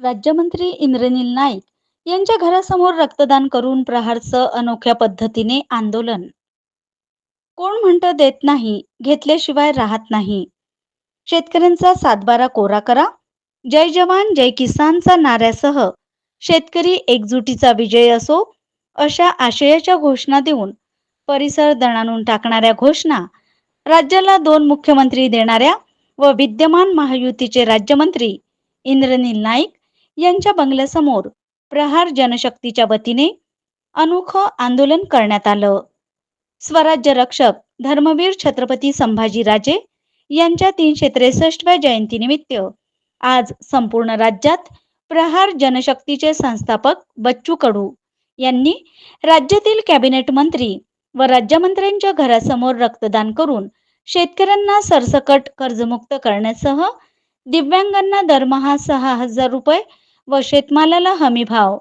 राज्यमंत्री इंद्रनील नाईक यांच्या घरासमोर रक्तदान करून प्रहारचं अनोख्या पद्धतीने आंदोलन. कोण म्हणतं देत नाही घेतल्याशिवाय राहत नाही. शेतकऱ्यांचा सातबारा कोरा करा. जय जवान जय किसानचा नाऱ्यासह शेतकरी एकजुटीचा विजय असो अशा आशयाच्या घोषणा देऊन परिसर दणाणून टाकणाऱ्या घोषणा राज्याला दोन मुख्यमंत्री देणाऱ्या व विद्यमान महायुतीचे राज्यमंत्री इंद्रनील नाईक यांच्या बंगल्यासमोर प्रहार जनशक्तीच्या वतीने अनोखं आंदोलन करण्यात आलं. स्वराज्य रक्षक धर्मवीर छत्रपती संभाजीराजे यांच्या तीनशे त्रेसष्टव्या जयंतीनिमित्त आज संपूर्ण राज्यात प्रहार जनशक्तीचे संस्थापक बच्चू कडू यांनी राज्यातील कॅबिनेट मंत्री व राज्यमंत्र्यांच्या घरासमोर रक्तदान करून शेतकऱ्यांना सरसकट कर्जमुक्त करण्यासह दिव्यांगांना दरमहा सहा हजार रुपये व शेतमालाला हमी भाव.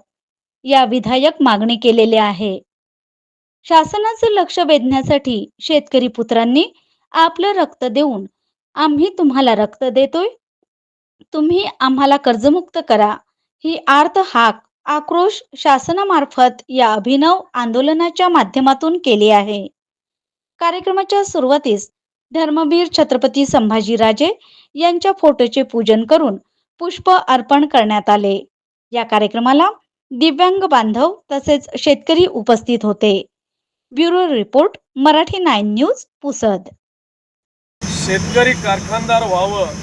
या विधायक मागणी केलेले आहे. शासनाचं लक्ष वेधण्यासाठी शेतकरी पुत्रांनी आपलं रक्त देऊन आम्ही तुम्हाला रक्त देतोय. तुम्ही आम्हाला कर्जमुक्त करा. ही आर्त हाक आक्रोश शासनामार्फत या अभिनव आंदोलनाच्या माध्यमातून केली आहे. कार्यक्रमाच्या सुरुवातीस धर्मवीर छत्रपती संभाजीराजे यांच्या फोटोचे पूजन करून पुष्प अर्पण करण्यात आले. या कार्यक्रमाला दिव्यांग बांधव तसेच शेतकरी उपस्थित होते. Bureau report Marathi nine news Pusad. शेतकरी कारखानदार व्हावं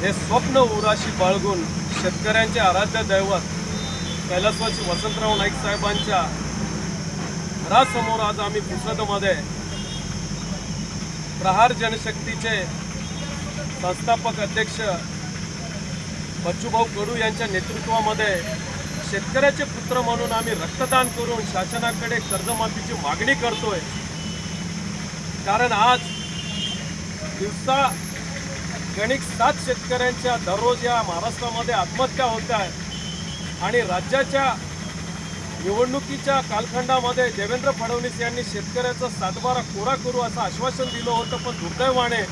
हे स्वप्न उराशी बाळगून शेतकऱ्यांचे आराध्य दैवत कैलासवासी वसंतराव नाईक साहेबांच्या घरासमोर आज आम्ही पुसदमध्ये प्रहार जनशक्तीचे संस्थापक अध्यक्ष बच्चूभाऊ कडू यांच्या नेतृत्वामध्ये शेतकऱ्याचे पुत्र म्हणून आम्ही रक्तदान करून शासनाकडे कर्जमाफीची मागणी करतोय. कारण आज दिवसा गणिक सात शेतकऱ्यांच्या दररोज या महाराष्ट्रामध्ये आत्महत्या होत आहेत आणि राज्याच्या निवडणुकीच्या कालखंडामध्ये देवेंद्र फडणवीस यांनी शेतकऱ्याचा सातबारा कोरा करू असं आश्वासन दिलं होतं पण दुर्दैवाने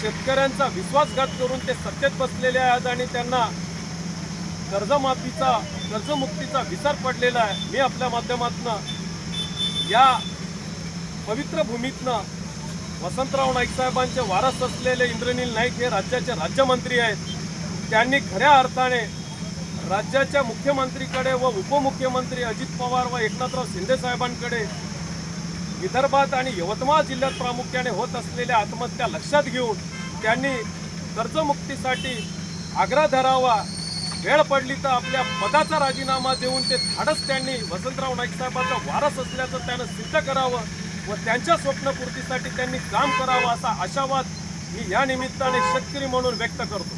शेतकऱ्यांचा विश्वासघात करून ते सत्तेत बसलेले आहेत आणि त्यांना कर्जमाफीचा कर्जमुक्तीचा विसर पडलेला आहे. मी आपल्या माध्यमातून या पवित्र भूमीतनं वसंतराव नाईक साहेबांचे वारस असलेले इंद्रनील नाईक हे राज्याचे राज्यमंत्री आहेत. त्यांनी खऱ्या अर्थाने राज्याच्या मुख्यमंत्रीकडे व उपमुख्यमंत्री अजित पवार व एकनाथराव शिंदे साहेबांकडे विदर्भात आणि यवतमाळ जिल्ह्यात प्रामुख्याने होत असलेल्या आत्महत्या लक्षात घेऊन त्यांनी कर्जमुक्तीसाठी आग्रह धरावा वेळ पडली तर आपल्या पदाचा राजीनामा देऊन ते धाडस त्यांनी. वसंतराव नाईक साहेबांचा वारस असल्याचं त्यानं सिद्ध करावं व त्यांच्या स्वप्नपूर्तीसाठी त्यांनी काम करावं असा आशावाद मी या निमित्ताने शेतकरी म्हणून व्यक्त करतो.